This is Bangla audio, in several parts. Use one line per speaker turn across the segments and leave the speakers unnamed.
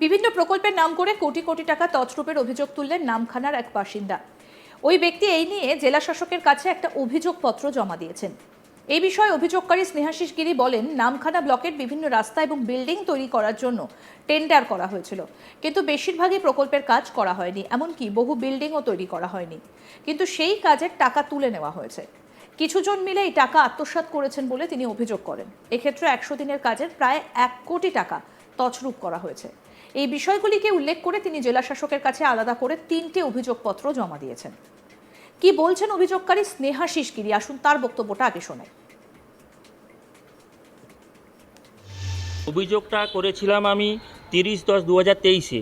বিভিন্ন প্রকল্পের নাম করে কোটি কোটি টাকা তছরূপের অভিযোগ তুললেন নামখানার এক বাসিন্দা। ওই ব্যক্তি এই নিয়ে জেলা শাসকের কাছে একটা অভিযোগপত্র জমা দিয়েছেন। এই বিষয়ে অভিযোগকারী স্নেহাশিস গিরি বলেন, নামখানা ব্লকের বিভিন্ন রাস্তা এবং বিল্ডিং তৈরি করার জন্য টেন্ডার করা হয়েছিল। কিন্তু বেশিরভাগই প্রকল্পের কাজ করা হয়নি, এমনকি বহু বিল্ডিংও তৈরি করা হয়নি। কিন্তু সেই কাজের টাকা তুলে নেওয়া হয়েছে। কিছুজন মিলে এই টাকা আত্মসাৎ করেছেন বলে তিনি অভিযোগ করেন। এক্ষেত্রে একশো দিনের কাজের প্রায় এক কোটি টাকা তছরূপ করা হয়েছে। এই বিষয়গুলিকে উল্লেখ করে তিনি জেলা শাসকের কাছে আলাদা করে তিনটে অভিযোগপত্র জমা দিয়েছেন। কি বলছেন অভিযোগকারী? স্নেহা গিরি, আসুন তার বক্তব্যটা আগে শোনায়
অভিযোগটা করেছিলাম আমি তিরিশ দশ দু হাজার তেইশে।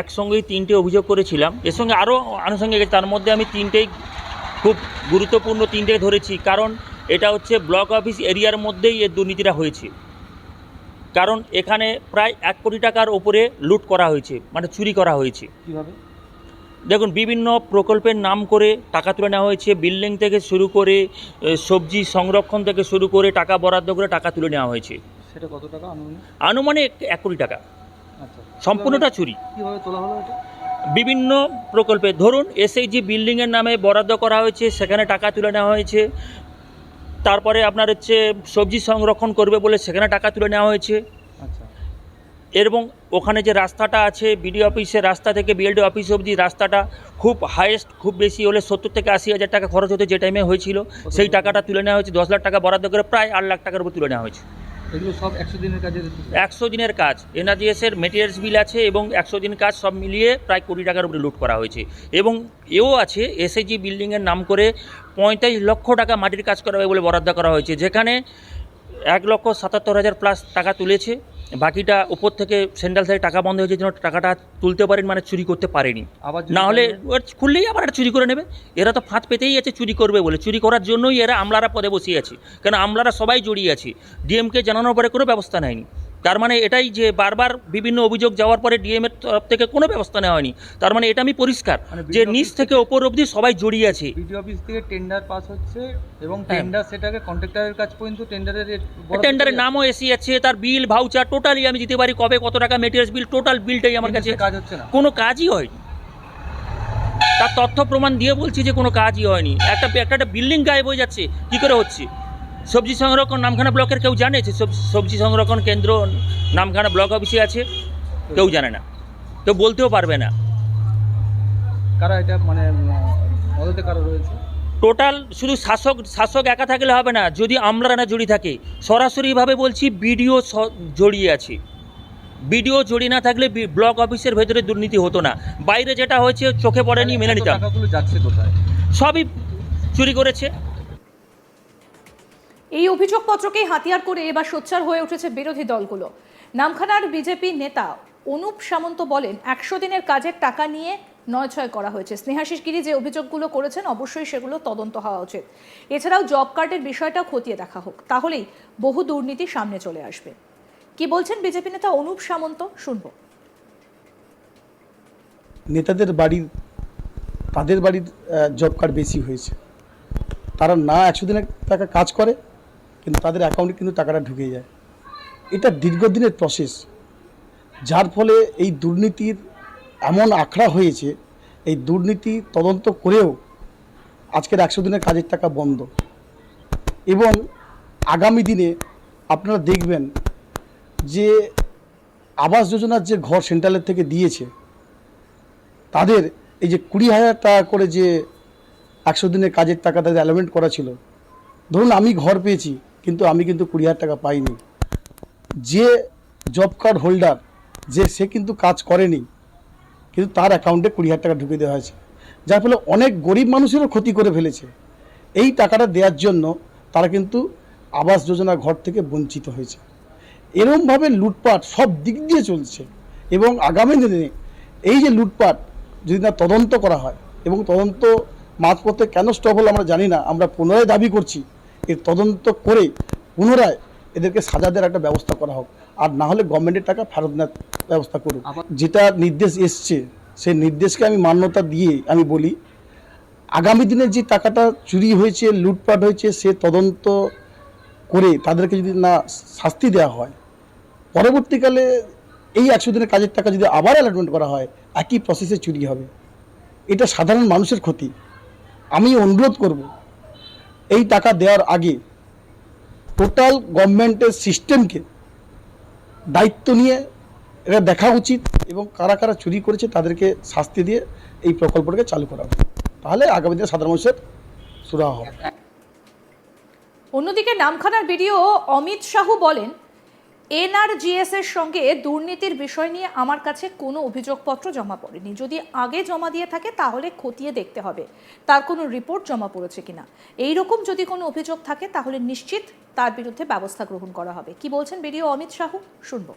একসঙ্গেই তিনটে অভিযোগ করেছিলাম। এর সঙ্গে আরও আনুষঙ্গিক, তার মধ্যে আমি তিনটেই খুব গুরুত্বপূর্ণ তিনটে ধরেছি। কারণ এটা হচ্ছে ব্লক অফিস এরিয়ার মধ্যেই এর দুর্নীতিটা হয়েছে। কারণ এখানে প্রায় এক কোটি টাকার ওপরে লুট করা হয়েছে মানে চুরি করা হয়েছে।
কীভাবে?
দেখুন বিভিন্ন প্রকল্পের নাম করে টাকা তুলে নেওয়া হয়েছে বিল্ডিং থেকে শুরু করে সবজি সংরক্ষণ থেকে শুরু করে টাকা বরাদ্দ করে টাকা তুলে নেওয়া হয়েছে।
সেটা কত টাকা আনুমানিক?
এক কোটি টাকা।
আচ্ছা।
সম্পূর্ণটা চুরি।
কীভাবে তোলা হলো এটা?
বিভিন্ন প্রকল্পে ধরুন এসএইচজি বিল্ডিংয়ের নামে বরাদ্দ করা হয়েছে সেখানে টাকা তুলে নেওয়া হয়েছে তারপরে আপনার হচ্ছে সবজি সংরক্ষণ করবে বলে সেখানে টাকা তুলে নেওয়া হয়েছে।
আচ্ছা।
এবং ওখানে যে রাস্তাটা আছে বিডি অফিসের রাস্তা থেকে বিএলডি অফিস অবধি রাস্তাটা খুব হাইয়েস্ট খুব বেশি হলে সত্তর থেকে আশি হাজার টাকা খরচ হতে যে টাইমে হয়েছিল। সেই টাকাটা তুলে নেওয়া হয়েছে দশ লাখ টাকা বরাদ্দ করে প্রায় আট লাখ টাকার উপর তুলে নেওয়া হয়েছে।
এগুলো সব একশো দিনের কাজের
একশো দিনের কাজ। এনআরজিএসের মেটেরিয়ালস বিল আছে এবং একশো দিন কাজ সব মিলিয়ে প্রায় কোটি টাকার উপরে লুট করা হয়েছে। এবং এও আছে এসএজি বিল্ডিংয়ের নাম করে পঁয়তাল্লিশ লক্ষ টাকা মাটির কাজ করা হবে বলে বরাদ্দ করা হয়েছে। যেখানে এক লক্ষ সাতাত্তর হাজার প্লাস টাকা তুলেছে। বাকিটা উপর থেকে সেন্ট্রাল থেকে টাকা বন্ধ হয়েছে যেন টাকাটা তুলতে পারেন মানে চুরি করতে পারেনি।
আবার
না হলে খুললেই আবার একটা চুরি করে নেবে। এরা তো ফাঁদ পেতেই আছে চুরি করবে বলে। চুরি করার জন্যই এরা আমলারা পদে বসিয়ে আছে। কেন আমলারা সবাই জড়িয়ে আছে। ডিএমকে জানানোর পরে কোনো ব্যবস্থা নেয়নি। তার মানে এটাই যে বারবার বিভিন্ন অভিযোগ যাওয়ার পরে ডিএমের তরফ থেকে কোনো ব্যবস্থা নেওয়া হয়নি। তার মানে এটা আমি পরিষ্কার
মানে
যে নিচ থেকে ওপর অবধি সবাই জড়িয়ে আছে।
বিডি অফিস থেকে টেন্ডার পাস হচ্ছে এবং
হ্যাঁ।
টেন্ডার সেটাকে কন্ট্রাক্টরের কাছ পর্যন্ত টেন্ডারের
টেন্ডারের নামও এসে যাচ্ছে তার বিল ভাউচার টোটালি আমি দিতে পারি কবে কত টাকা মেটেরিয়ালস বিল টোটাল বিলটাই আমার কাছে
কাজ হচ্ছে না।
কোনো কাজই হয়নি। তার তথ্য প্রমাণ দিয়ে বলছি যে কোনো কাজই হয়নি। একটা একটা একটা বিল্ডিং গায়েব হয়ে যাচ্ছে। কী করে হচ্ছে? সবজি সংরক্ষণ নামখানা ব্লকের কেউ জানে যে সবজি সংরক্ষণ কেন্দ্র নামখানা ব্লক অফিসে আছে? কেউ জানে না। কেউ বলতেও পারবে না।
কারা এটা? মানে মদতে কারা রয়েছে?
টোটাল শুধু শাসক শাসক একা থাকলে হবে না যদি আমরা না জড়িয়ে থাকে। সরাসরিভাবে বলছি বিডিও জড়িয়ে আছে। বিডিও জড়িয়ে না থাকলে ব্লক অফিসের ভেতরে দুর্নীতি হতো না। বাইরে যেটা হয়েছে চোখে পড়েনি মেনে নিতাম। সবই চুরি করেছে।
এই অভিযোগপত্রকেই হাতিয়ার করে এবার সোচ্চার হয়ে উঠেছে বিরোধী দলগুলো। নামখানার বিজেপি নেতা অনুপ সামন্ত বলেন, একশো দিনের কাজের টাকা নিয়ে নয় ছয় করা হয়েছে। স্নেহাশিস গিরি যে অভিযোগগুলো করেছেন, অবশ্যই সেগুলো তদন্ত হওয়া উচিত। এছাড়াও জব কার্ডের বিষয়টা খতিয়ে দেখা হোক। তাহলেই বহু দুর্নীতি সামনে চলে আসবে। কি বলছেন বিজেপি নেতা অনুপ সামন্ত? শুনব।
নেতাদের বাড়ির, তাদের বাড়ির জব কার্ড বেশি হয়েছে। তারা না একশো দিনের টাকা কাজ করে কিন্তু তাদের অ্যাকাউন্টে কিন্তু টাকাটা ঢুকে যায়। এটা দীর্ঘদিনের প্রসেস যার ফলে এই দুর্নীতির এমন আখড়া হয়েছে, এই দুর্নীতি তদন্ত করেও আজকের একশো দিনের কাজের টাকা বন্ধ। এবং আগামী দিনে আপনারা দেখবেন যে আবাস যোজনার যে ঘর সেন্ট্রালের থেকে দিয়েছে, তাদের এই যে কুড়ি হাজার টাকা করে যে একশো দিনের কাজের টাকা তাদের অ্যালোমেন্ট করা ছিল। ধরুন আমি ঘর পেয়েছি কিন্তু আমি কিন্তু কুড়ি হাজার টাকা পাইনি। যে জব কার্ড হোল্ডার যে সে কিন্তু কাজ করেনি, কিন্তু তার অ্যাকাউন্টে কুড়ি হাজার টাকা ঢুকে দেওয়া হয়েছে। যার ফলে অনেক গরিব মানুষেরও ক্ষতি করে ফেলেছে। এই টাকাটা দেওয়ার জন্য তারা কিন্তু আবাস যোজনা ঘর থেকে বঞ্চিত হয়েছে। এরমভাবে লুটপাট সব দিক দিয়ে চলছে এবং আগামী দিনে এই যে লুটপাট যদি না তদন্ত করা হয় এবং তদন্ত মাঝপথে কেন স্টপ হলো আমরা জানি না, আমরা পুনরায় দাবি করছি। এর তদন্ত করে পুনরায় এদেরকে সাজা দেওয়ার একটা ব্যবস্থা করা হোক। আর না হলে গভর্নমেন্টের টাকা ফেরত নেওয়ার ব্যবস্থা করুক। যেটা নির্দেশ এসছে সেই নির্দেশকে আমি মান্যতা দিয়ে আমি বলি আগামী দিনে যে টাকাটা চুরি হয়েছে লুটপাট হয়েছে সে তদন্ত করে তাদেরকে যদি না শাস্তি দেওয়া হয় পরবর্তীকালে এই একশো দিনের কাজের টাকা যদি আবার অ্যালটমেন্ট করা হয় একই প্রসেসে চুরি হবে। এটা সাধারণ মানুষের ক্ষতি। আমি অনুরোধ করব এই টাকা দেওয়ার আগে টোটাল গভর্নমেন্টের সিস্টেমকে দায়িত্ব নিয়ে এটা দেখা উচিত এবং কারা কারা চুরি করেছে তাদেরকে শাস্তি দিয়ে এই প্রকল্পটাকে চালু করা হবে তাহলে আগামী দিনে সাধারণ মানুষের সুরাহ হবে।
অন্যদিকে নামখানার বিডিও অমিত শাহু বলেন এনআরজিএস এর সঙ্গে দুর্নীতির বিষয় নিয়ে আমার কাছে কোনো অভিযোগপত্র জমা পড়েনি। যদি আগে জমা দিয়ে থাকে, তাহলে খতিয়ে দেখতে হবে। তার কোনো রিপোর্ট জমা পড়েছে কিনা? এই রকম যদি কোনো অভিযোগ থাকে, তাহলে নিশ্চিত তার বিরুদ্ধে ব্যবস্থা গ্রহণ করা হবে। কি বলছেন বিডিও অমিত সাহু শুনব।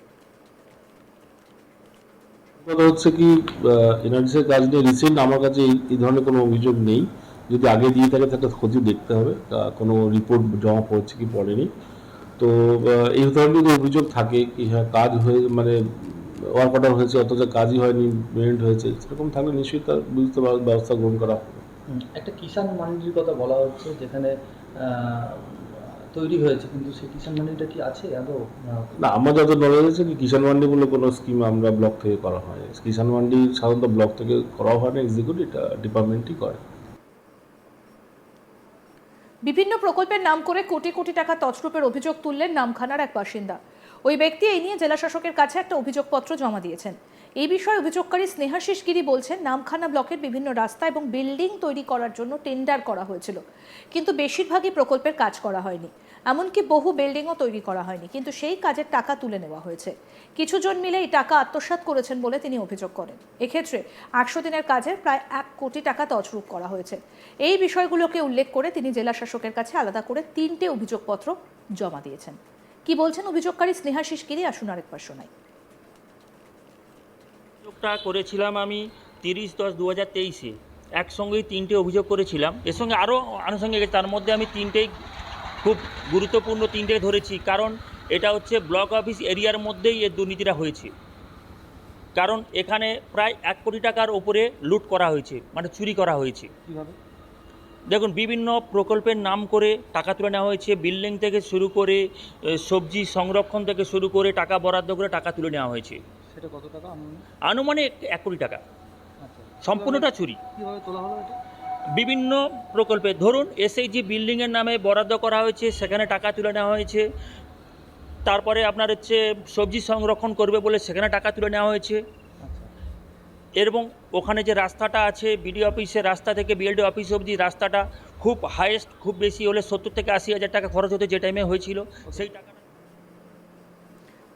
কথা হচ্ছে কি এনার্জিসের কাজ নিয়ে রিসেন্ট আমার কাছে এই ধরনের কোনো অভিযোগ নেই। যদি আগে দিয়ে থাকে তাহলে খতিয়ে দেখতে হবে। কোনো রিপোর্ট জমা পড়ছে কি, পড়েনি। তো এই ধরনের যদি অভিযোগ থাকে কি হ্যাঁ কাজ হয়ে মানে ওয়ার্ক অর্ডার হয়েছে অথচ কাজই হয়নি পেমেন্ট হয়েছে সেরকম থাকলে নিশ্চয়ই তার বুঝতে ব্যব- ব্যবস্থা গ্রহণ করা হবে।
একটা কিষাণ মান্ডির কথা বলা হচ্ছে যেখানে তৈরি হয়েছে কিন্তু সেই কিষাণ মান্ডিটা কি আছে আদৌ?
না আমার যত নলেজ আছে কি কিষাণ মান্ডি বলে কোনো স্কিম আমরা ব্লক থেকে করা হয় কিষাণ মান্ডি সাধারণত ব্লক থেকে করা হয় না এক্সিকিউটিভ এটা ডিপার্টমেন্টই করে।
বিভিন্ন প্রকল্পের নাম করে কোটি কোটি টাকা তছরূপের অভিযোগ তুললেন নামখানার এক বাসিন্দা। ওই ব্যক্তি এই নিয়ে জেলা শাসকের কাছে একটা অভিযোগপত্র জমা দিয়েছেন। এই বিষয়ে অভিযোগকারী স্নেহাশিস গিরি বলছেন, নামখানা ব্লকের বিভিন্ন রাস্তা এবং বিল্ডিং তৈরি করার জন্য টেন্ডার করা হয়েছিল। কিন্তু বেশিরভাগই প্রকল্পের কাজ করা হয়নি। এমনকি বহু বিল্ডিংও তৈরি করা হয়নি। কিন্তু সেই কাজের টাকা তুলে নেওয়া হয়েছে। কিছুজন মিলে এই টাকা আত্মসাৎ করেছেন বলে তিনি অভিযোগ করেন। এক্ষেত্রে আটশো দিনের কাজের প্রায় এক কোটি টাকা তছরূপ করা হয়েছে। এই বিষয়গুলোকে উল্লেখ করে তিনি জেলা শাসকের কাছে আলাদা করে তিনটে অভিযোগপত্র জমা দিয়েছেন। কি বলছেন অভিযোগকারী স্নেহাশিস গিরি আসুন আরেকবার শোনাই।
অভিযোগটা করেছিলাম আমি তিরিশ দশ দু হাজার তেইশে। একসঙ্গেই তিনটে অভিযোগ করেছিলাম। এর সঙ্গে আরও আনুষঙ্গিক তার মধ্যে আমি তিনটেই খুব গুরুত্বপূর্ণ তিনটে ধরেছি। কারণ এটা হচ্ছে ব্লক অফিস এরিয়ার মধ্যেই এর দুর্নীতিটা হয়েছে। কারণ এখানে প্রায় এক কোটি টাকার ওপরে লুট করা হয়েছে মানে চুরি করা হয়েছে।
কীভাবে?
দেখুন বিভিন্ন প্রকল্পের নাম করে টাকা তুলে নেওয়া হয়েছে। বিল্ডিং থেকে শুরু করে সবজি সংরক্ষণ থেকে শুরু করে টাকা বরাদ্দ করে টাকা তুলে নেওয়া হয়েছে।
সেটা কত টাকা
আনুমানিক? এক কোটি টাকা।
আচ্ছা।
সম্পূর্ণটা চুরি।
কীভাবে তোলা হলো এটা?
বিভিন্ন প্রকল্পে ধরুন এসএইচজি বিল্ডিংয়ের নামে বরাদ্দ করা হয়েছে সেখানে টাকা তুলে নেওয়া হয়েছে। তারপরে আপনার হচ্ছে সবজি সংরক্ষণ করবে বলে সেখানে টাকা তুলে নেওয়া হয়েছে।
আচ্ছা।
এবং ওখানে যে রাস্তাটা আছে বিডি অফিসের রাস্তা থেকে বিএলডি অফিস অবধি রাস্তাটা খুব হাইয়েস্ট খুব বেশি হলে সত্তর থেকে আশি হাজার টাকা খরচ হতে যে টাইমে হয়েছিল। সেই টাকাটা